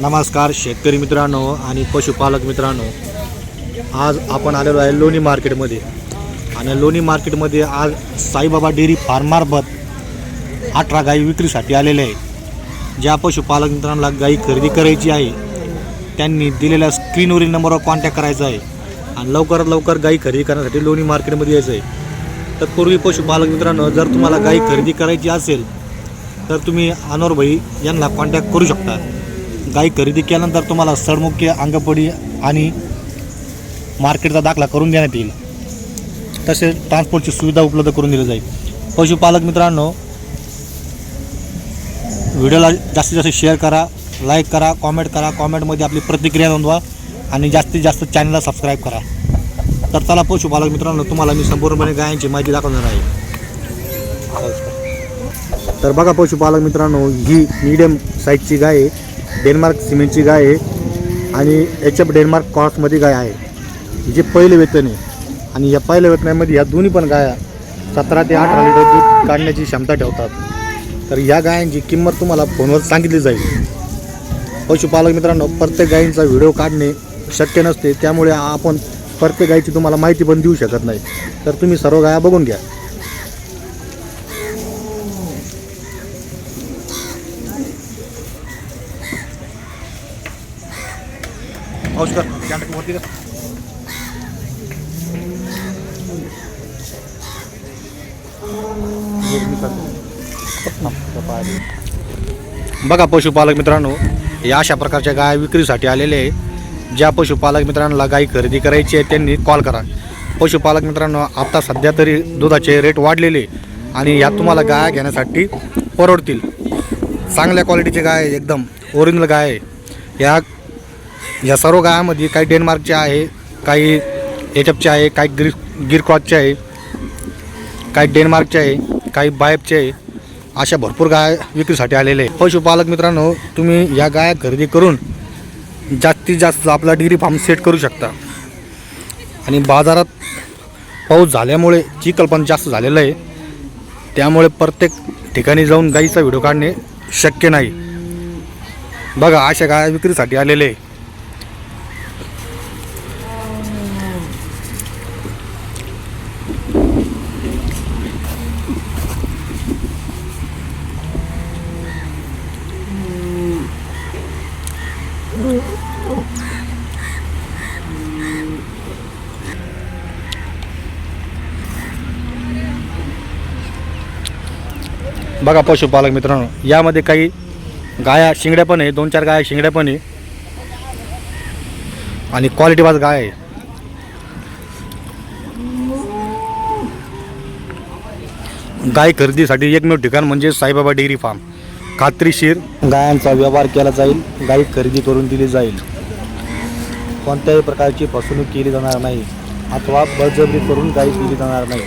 नमस्कार शेतकरी मित्रांनो आणि पशुपालक मित्रांनो. आज आपण आलेलो आहे लोणी मार्केटमध्ये. आणि लोणी मार्केटमध्ये आज साईबाबा डेअरी फार्मार्फत अठरा गाई विक्रीसाठी आलेले आहे ज्या पशुपालक मित्रांना गाई खरेदी करायची आहे त्यांनी दिलेल्या स्क्रीनवरील नंबरवर कॉन्टॅक्ट करायचा आहे. आणि लवकरात लवकर गाई खरेदी करण्यासाठी लोणी मार्केटमध्ये यायचं आहे. तत्पूर्वी पशुपालक मित्रांनो जर तुम्हाला गाई खरेदी करायची असेल तर तुम्ही अनोर भाई यांना कॉन्टॅक्ट करू शकता. गाई खरेदी केल्यानंतर तुम्हाला सडमुख्य अंगपडी आणि मार्केटचा दाखला करून देण्यात येईल. तसेच ट्रान्सपोर्टची सुविधा उपलब्ध करून दिली जाईल. पशुपालक मित्रांनो व्हिडिओला जास्तीत जास्त शेअर करा लाईक करा कॉमेंट करा कॉमेंटमध्ये आपली प्रतिक्रिया नोंदवा आणि जास्तीत जास्त चॅनलला सबस्क्राईब करा. तर चला पशुपालक मित्रांनो तुम्हाला मी संपूर्णपणे गायांची माहिती दाखवणार आहे. तर बघा पशुपालक मित्रांनो ही मीडियम साईजची गाय आहे. डेन्मार्क सिमेंटची गाय आहे आणि एच एफ डेन्मार्क क्रॉसमध्ये गाय आहे. जे पहिले वेतन आहे आणि या पहिल्या वेतनामध्ये या दोन्ही पण गाया सतरा ते अठरा लिटर दूध काढण्याची क्षमता ठेवतात. तर या गायांची किंमत तुम्हाला फोनवर सांगितली जाईल. पशुपालक मित्रांनो प्रत्येक गायींचा व्हिडिओ काढणे शक्य नसते त्यामुळे आपण प्रत्येक गायीची तुम्हाला माहिती पण देऊ शकत नाही. तर तुम्ही सर्व गाया बघून घ्या. नमस्कार कॅन्टक वरती कर. बघा पशुपालक मित्रांनो या अशा प्रकारच्या गाय विक्रीसाठी आलेले आहे. ज्या पशुपालक मित्रांना गाय खरेदी करायची आहे त्यांनी कॉल करा. पशुपालक मित्रांनो आता सध्या तरी दुधाचे रेट वाढलेले आणि यात तुम्हाला गाय घेण्यासाठी परवडतील. चांगल्या क्वालिटीचे गाय एकदम ओरिजिनल गाय आहे. या या सर्व गायामध्ये काही डेन्मार्कचे आहे काही एचपचे आहे काही गिर गिरक्रॉसचे आहे काही डेन्मार्कचे आहे काही बायपचे आहे अशा भरपूर गाय विक्रीसाठी आलेले आहे पशुपालक मित्रांनो तुम्ही या गाया खरेदी करून जास्तीत जास्त आपला डिग्री फार्म सेट करू शकता. आणि बाजारात पाऊस झाल्यामुळे चिकलपण जास्त झालेलं आहे त्यामुळे प्रत्येक ठिकाणी जाऊन गाईचा व्हिडिओ काढणे शक्य नाही. बघा अशा गाय विक्रीसाठी आलेले आहे. बघा पशुपालक मित्रांनो यामध्ये काही गाया शिंगड्या पण आहे दोन चार गाया शिंगड्या पण आहे. आणि क्वालिटी वाज गाय आहे. गाय खरेदीसाठी एकमेव ठिकाण म्हणजे साईबाबा डेअरी फार्म. खात्रीशीर गायांचा व्यवहार केला जाईल गाई खरेदी करून दिली जाईल. कोणत्याही प्रकारची फसवणूक केली जाणार नाही अथवा बळजबरी करून गायी दिली जाणार नाही.